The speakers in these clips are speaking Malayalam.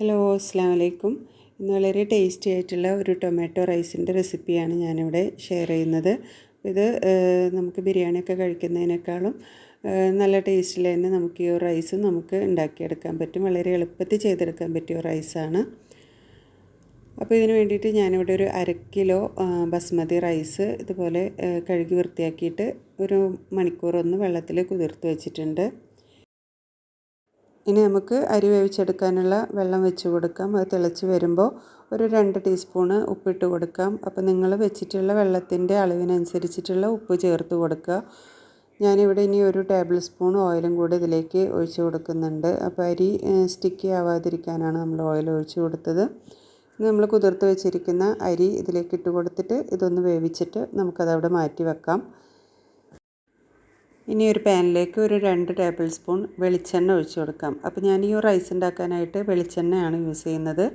ഹലോ അസ്സാം വലൈക്കും ഇന്ന് വളരെ ടേസ്റ്റി ആയിട്ടുള്ള ഒരു ടൊമാറ്റോ റൈസിന്റെ റെസിപ്പിയാണ് ഞാനിവിടെ ഷെയർ ചെയ്യുന്നത്. ഇത് നമുക്ക് ബിരിയാണിയൊക്കെ കഴിക്കുന്നതിനേക്കാളും നല്ല ടേസ്റ്റിൽ തന്നെ നമുക്ക് ഈ റൈസ് നമുക്ക് ഉണ്ടാക്കിയെടുക്കാൻ പറ്റും. വളരെ എളുപ്പത്തിൽ ചെയ്തെടുക്കാൻ പറ്റിയ റൈസാണ്. അപ്പോൾ ഇതിന് വേണ്ടിയിട്ട് ഞാനിവിടെ ഒരു അര കിലോ ബസ്മതി റൈസ് ഇതുപോലെ കഴുകി വൃത്തിയാക്കിയിട്ട് ഒരു മണിക്കൂറൊന്ന് വെള്ളത്തിൽ കുതിർത്ത് വെച്ചിട്ടുണ്ട്. ഇനി നമുക്ക് അരി വേവിച്ചെടുക്കാനുള്ള വെള്ളം വെച്ച് കൊടുക്കാം. അത് തിളച്ച് വരുമ്പോൾ ഒരു രണ്ട് ടീസ്പൂണ് ഉപ്പിട്ട് കൊടുക്കാം. അപ്പോൾ നിങ്ങൾ വെച്ചിട്ടുള്ള വെള്ളത്തിന്റെ അളവിനനുസരിച്ചിട്ടുള്ള ഉപ്പ് ചേർത്ത് കൊടുക്കുക. ഞാനിവിടെ ഇനി ഒരു ടേബിൾ സ്പൂൺ ഓയിലും കൂടി ഇതിലേക്ക് ഒഴിച്ച് കൊടുക്കുന്നുണ്ട്. അപ്പോൾ അരി സ്റ്റിക്കി ആവാതിരിക്കാനാണ് നമ്മൾ ഓയിൽ ഒഴിച്ച് കൊടുത്തത്. നമ്മൾ കുതിർത്ത് വെച്ചിരിക്കുന്ന അരി ഇതിലേക്ക് ഇട്ട് കൊടുത്തിട്ട് ഇതൊന്ന് വേവിച്ചിട്ട് നമുക്കതവിടെ മാറ്റി വെക്കാം. ഇനി ഒരു പാനിലേക്ക് ഒരു രണ്ട് ടേബിൾ സ്പൂൺ വെളിച്ചെണ്ണ ഒഴിച്ചു കൊടുക്കാം. അപ്പോൾ ഞാൻ ഈ റൈസ് ഉണ്ടാക്കാനായിട്ട് വെളിച്ചെണ്ണയാണ് യൂസ് ചെയ്യുന്നത്.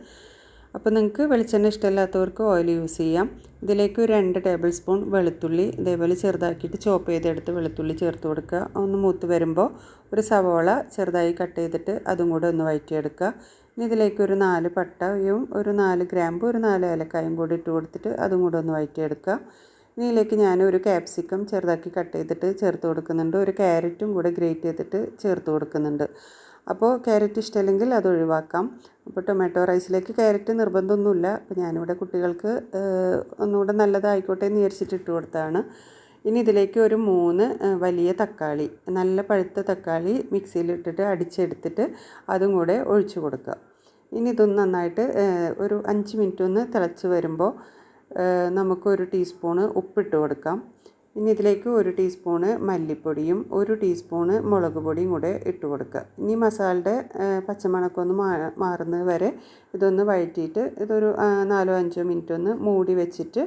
അപ്പോൾ നിങ്ങൾക്ക് വെളിച്ചെണ്ണ ഇഷ്ടമില്ലാത്തവർക്ക് ഓയിൽ യൂസ് ചെയ്യാം. ഇതിലേക്ക് ഒരു രണ്ട് ടേബിൾ സ്പൂൺ വെളുത്തുള്ളി ഇതേപോലെ ചെറുതാക്കിയിട്ട് ചോപ്പ് ചെയ്തെടുത്ത് വെളുത്തുള്ളി ചേർത്ത് കൊടുക്കുക. ഒന്ന് മൂത്ത് വരുമ്പോൾ ഒരു സവോള ചെറുതായി കട്ട് ചെയ്തിട്ട് അതും കൂടെ ഒന്ന് വഴറ്റിയെടുക്കുക. ഇനി ഇതിലേക്ക് ഒരു നാല് പട്ടയും ഒരു നാല് ഗ്രാമ്പും ഒരു നാല് ഏലക്കായും കൂടി ഇട്ട് കൊടുത്തിട്ട് അതും കൂടെ ഒന്ന് വഴറ്റിയെടുക്കുക. ഇതിലേക്ക് ഞാൻ ഒരു ക്യാപ്സിക്കം ചെറുതാക്കി കട്ട് ചെയ്തിട്ട് ചേർത്ത് കൊടുക്കുന്നുണ്ട്. ഒരു ക്യാരറ്റും കൂടെ ഗ്രേറ്റ് ചെയ്തിട്ട് ചേർത്ത് കൊടുക്കുന്നുണ്ട്. അപ്പോൾ ക്യാരറ്റ് ഇഷ്ടമല്ലെങ്കിൽ അത് ഒഴിവാക്കാം. അപ്പോൾ ടൊമാറ്റോ റൈസിലേക്ക് ക്യാരറ്റ് നിർബന്ധമൊന്നുമില്ല. അപ്പോൾ ഞാനിവിടെ കുട്ടികൾക്ക് ഒന്നുകൂടെ നല്ലതായിക്കോട്ടെ എന്ന് വിചാരിച്ചിട്ട് ഇട്ട് കൊടുത്തതാണ്. ഇനി ഇതിലേക്ക് ഒരു മൂന്ന് വലിയ തക്കാളി നല്ല പഴുത്ത തക്കാളി മിക്സിയിലിട്ടിട്ട് അടിച്ചെടുത്തിട്ട് അതും കൂടെ ഒഴിച്ചു കൊടുക്കുക. ഇനി ഇതൊന്ന് നന്നായിട്ട് ഒരു അഞ്ച് മിനിറ്റ് ഒന്ന് തിളച്ച് വരുമ്പോൾ നമുക്കൊരു ടീസ്പൂണ് ഉപ്പിട്ട് കൊടുക്കാം. ഇനി ഇതിലേക്ക് ഒരു ടീസ്പൂണ് മല്ലിപ്പൊടിയും ഒരു ടീസ്പൂണ് മുളക് പൊടിയും കൂടെ ഇട്ട് കൊടുക്കുക. ഇനി മസാലയുടെ പച്ചമണക്കൊന്ന് മാറുന്നത് വരെ ഇതൊന്ന് വഴറ്റിയിട്ട് ഇതൊരു നാലോ അഞ്ചോ മിനിറ്റ് ഒന്ന് മൂടി വെച്ചിട്ട്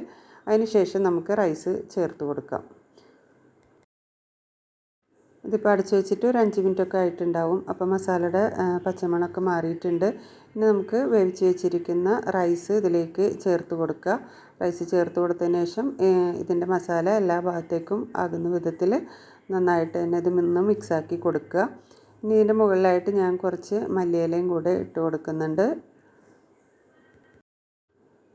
അതിന് ശേഷം നമുക്ക് റൈസ് ചേർത്ത് കൊടുക്കാം. ഇതിപ്പോൾ അടച്ചു വെച്ചിട്ട് ഒരു അഞ്ച് മിനിറ്റൊക്കെ ആയിട്ടുണ്ടാവും. അപ്പോൾ മസാലയുടെ പച്ചമണമൊക്കെ മാറിയിട്ടുണ്ട്. ഇനി നമുക്ക് വേവിച്ച് വെച്ചിരിക്കുന്ന റൈസ് ഇതിലേക്ക് ചേർത്ത് കൊടുക്കുക. റൈസ് ചേർത്ത് കൊടുത്തതിന് ശേഷം ഇതിന്റെ മസാല എല്ലാ ഭാഗത്തേക്കും ആകുന്ന വിധത്തിൽ നന്നായിട്ട് തന്നെ ഇത് നിന്ന് മിക്സാക്കി കൊടുക്കുക. ഇനി ഇതിന്റെ മുകളിലായിട്ട് ഞാൻ കുറച്ച് മല്ലിയിലയും കൂടെ ഇട്ട് കൊടുക്കുന്നുണ്ട്.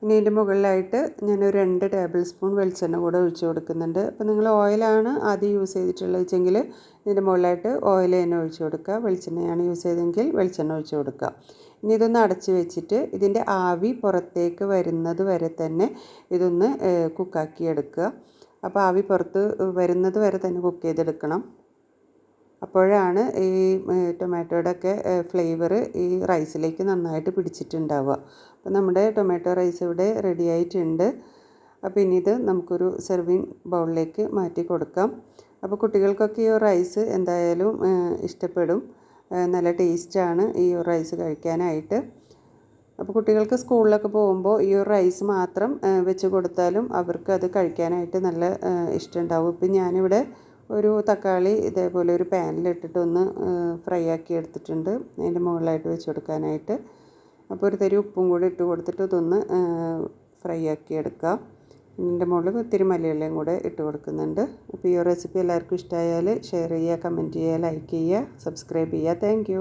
ഇനി ഇതിന്റെ മുകളിലായിട്ട് ഞാനൊരു രണ്ട് ടേബിൾ സ്പൂൺ വെളിച്ചെണ്ണ കൂടെ ഒഴിച്ച് കൊടുക്കുന്നുണ്ട്. അപ്പോൾ നിങ്ങൾ ഓയിലാണ് ആദ്യം യൂസ് ചെയ്തിട്ടുള്ളത് വെച്ചെങ്കിൽ ഇതിന്റെ മുകളിലായിട്ട് ഓയിൽ തന്നെ ഒഴിച്ച് കൊടുക്കുക. വെളിച്ചെണ്ണയാണ് യൂസ് ചെയ്തെങ്കിൽ വെളിച്ചെണ്ണ ഒഴിച്ച് കൊടുക്കുക. ഇനി ഇതൊന്ന് അടച്ച് വെച്ചിട്ട് ഇതിന്റെ ആവി പുറത്തേക്ക് വരുന്നത് വരെ തന്നെ ഇതൊന്ന് കുക്കാക്കി എടുക്കുക. അപ്പോൾ ആവി പുറത്ത് വരുന്നത് വരെ തന്നെ കുക്ക് ചെയ്തെടുക്കണം. അപ്പോഴാണ് ഈ ടൊമാറ്റോയുടെ ഒക്കെ ഫ്ലേവർ ഈ റൈസിലേക്ക് നന്നായിട്ട് പിടിച്ചിട്ടുണ്ടാവുക. അപ്പോൾ നമ്മുടെ ടൊമാറ്റോ റൈസ് ഇവിടെ റെഡി ആയിട്ടുണ്ട്. അപ്പോൾ ഇനി ഇത് നമുക്കൊരു സെർവിങ് ബൗളിലേക്ക് മാറ്റി കൊടുക്കാം. അപ്പോൾ കുട്ടികൾക്കൊക്കെ ഈ റൈസ് എന്തായാലും ഇഷ്ടപ്പെടും. നല്ല ടേസ്റ്റാണ് ഈ റൈസ് കഴിക്കാനായിട്ട്. അപ്പോൾ കുട്ടികൾക്ക് സ്കൂളിലൊക്കെ പോകുമ്പോൾ ഈ ഒരു റൈസ് മാത്രം വെച്ച് കൊടുത്താലും അവർക്ക് അത് കഴിക്കാനായിട്ട് നല്ല ഇഷ്ടമുണ്ടാവും ഇപ്പം ഞാനിവിടെ ഒരു തക്കാളി ഇതേപോലെ ഒരു പാനിലിട്ടിട്ട് ഒന്ന് ഫ്രൈ ആക്കി എടുത്തിട്ടുണ്ട്. അതിന്റെ മുകളിലായിട്ട് വെച്ച് കൊടുക്കാനായിട്ട്. അപ്പോൾ ഒരു തരി ഉപ്പും കൂടി ഇട്ട് കൊടുത്തിട്ട് ഇതൊന്ന് ഫ്രൈ ആക്കി എടുക്കാം. ഇതിന്റെ മുകളിൽ ഒത്തിരി മല്ലിയിലയും കൂടെ ഇട്ട് കൊടുക്കുന്നുണ്ട്. അപ്പോൾ ഈ റെസിപ്പി എല്ലാവർക്കും ഇഷ്ടമായാൽ ഷെയർ ചെയ്യുക കമന്റ് ചെയ്യുക ലൈക്ക് ചെയ്യുക സബ്സ്ക്രൈബ് ചെയ്യുക. താങ്ക്